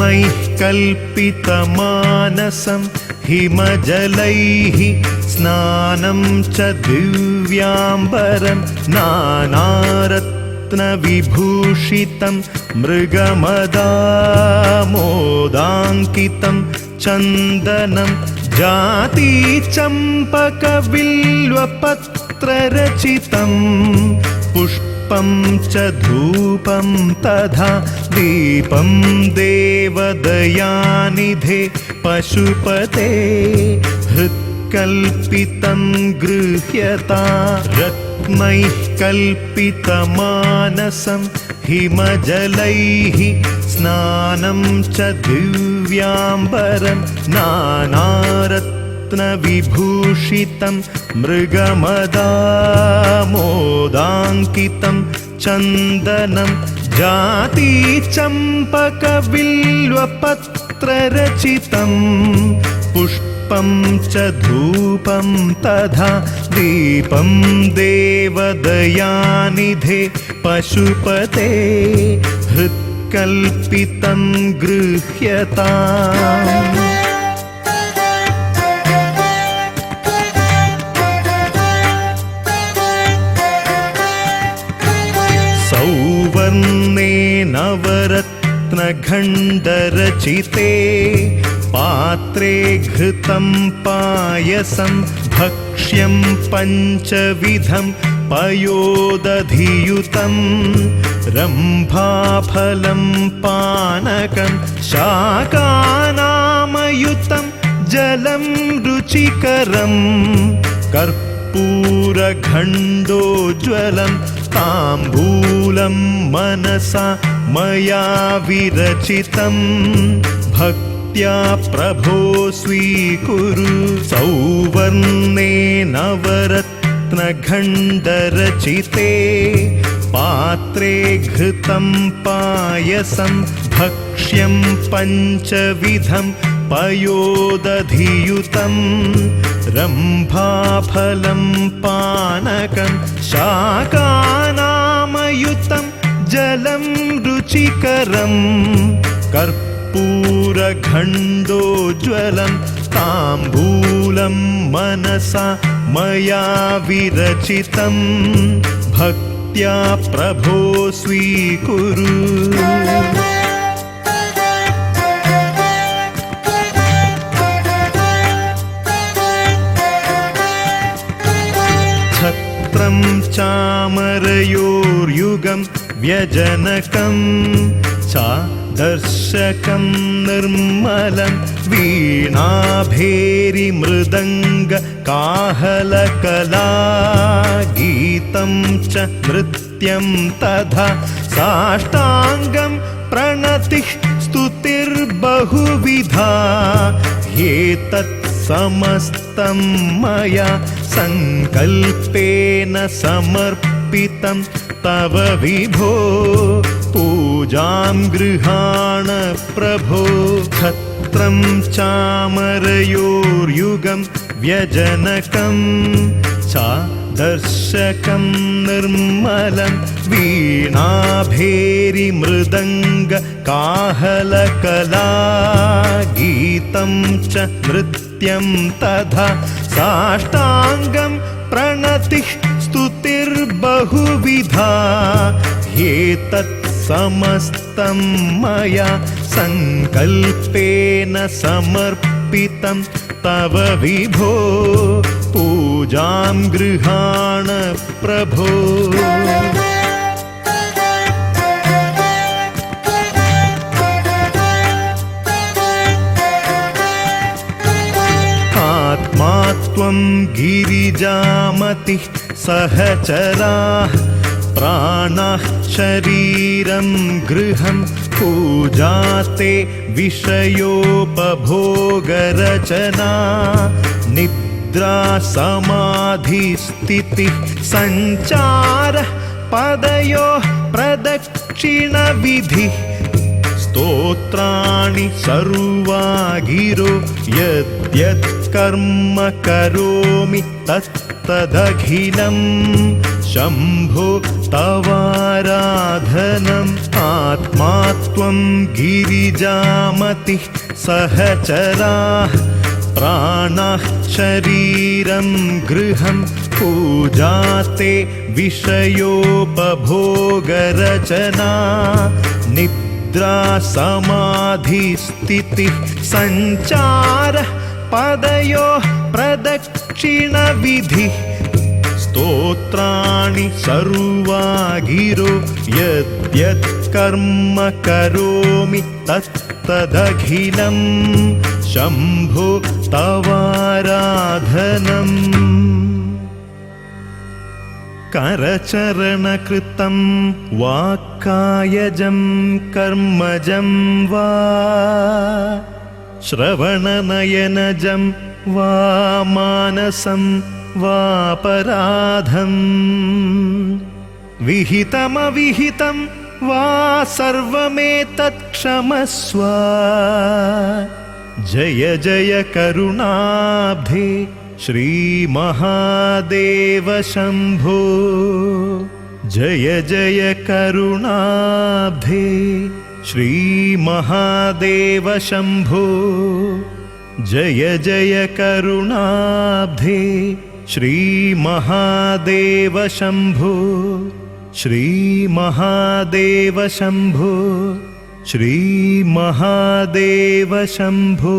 रत्नैः कल्पितमानसं हिमजलैः स्नानं च दिव्याम्बरं नानारत्नविभूषितं मृगमदामोदाङ्कितं चन्दनं जातीचम्पकबिल्वपत्ररचितं पुष्पं च धूपं तथा दीपं देवदयानिधे पशुपते हृत्कल्पितं गृह्यता रत्नैः कल्पितमानसं हिमजलैः स्नानं च दिव्याम्बरं नानारत्नविभूषितं പുഷ്പാർപ്പിതം ചന്ദനം ജാതി ചമ്പകവില്വപത്രരചിതം പുഷ്പം ച ധൂപം തഥാ ദീപം ദേവദയാനിധേ പശുപതേ ഹൃത്കൽപ്പിതം ഗൃഹ്യതാ. नवरत्नखण्डरचिते पात्रे घृतं पायसं भक्ष्यं पञ्चविधं पयोदधियुतं रम्भाफलं पानकं शाकानामयुतं जलं रुचिकरं कर्पूरखण्डोज्ज्वलं ताम्बूलं मनसा मया विरचितं। भक्त्या प्रभो स्वीकुरु सौवर्णे नवरत्नखण्डरचिते। पात्रे घृतं पायसं भक्ष्यं पञ्चविधं पयोदधियुतं। रम्भाफलं पानकं शाकानामयुतं जलं रुचिकरं कर्पूरखण्डोज्ज्वलं ताम्बूलं मनसा मया विरचितं भक्त्या प्रभो स्वीकुरु चामरयोर्युगं व्यजनकं चादर्शकं निर्मलं वीणाभेरिमृदङ्ग काहलकला गीतं च नृत्यं तथा साष्टाङ्गं प्रणतिः स्तुतिर्बहुविधा एतत् समस्तं मया सङ्कल्पेन समर्पितं तव विभो। पूजां गृहाण प्रभो। छत्रं चामरयोर्युगं व्यजनकं। चादर्शकं निर्मलं वीणाभेरिमृदङ्ग काहलकला गीतं च नृत्यं तथा साष्टाङ्गं प्रणतिः स्तुतिर्बहुविधा। एतत् समस्तं मया सङ्कल्पेन समर्पितं तव विभो। पूजां गृहाण प्रभो त्वं सहचराः प्राणाः शरीरं गृहं पूजा ते विषयोपभोगरचना। निद्रा समाधिस्थितिः सञ्चारः पदयोः प्रदक्षिणविधिः स्तोत्राणि सर्वागिरो यद्यत् कर्म करोमि तत्तदखिलं शम्भो तवाराधनम् आत्मा त्वं गिरिजामतिः सहचराः प्राणाः शरीरं गृहं पूजाते विषयोपभोगरचना निद्रा समाधिस्थितिः सञ्चारः पदयोः प्रदक्षिणविधिः स्तोत्राणि सर्वागिरो यद्यत् कर्म करोमि तत्तदखिलं शम्भो तवाराधनम् करचरणकृतं वाक्कायजं कर्मजं वा श्रवणनयनजं वा मानसं वापराधम् विहितमविहितं वा सर्वमेतत् क्षमस्व जय जय करुणाब्धे श्रीमहादेव शम्भो। जय जय करुणाब्धे श्रीमहादेव शम्भो। जय जय करुणाब्धे श्रीमहादेव शम्भो। श्रीमहादेव शम्भो श्रीमहादेव शम्भो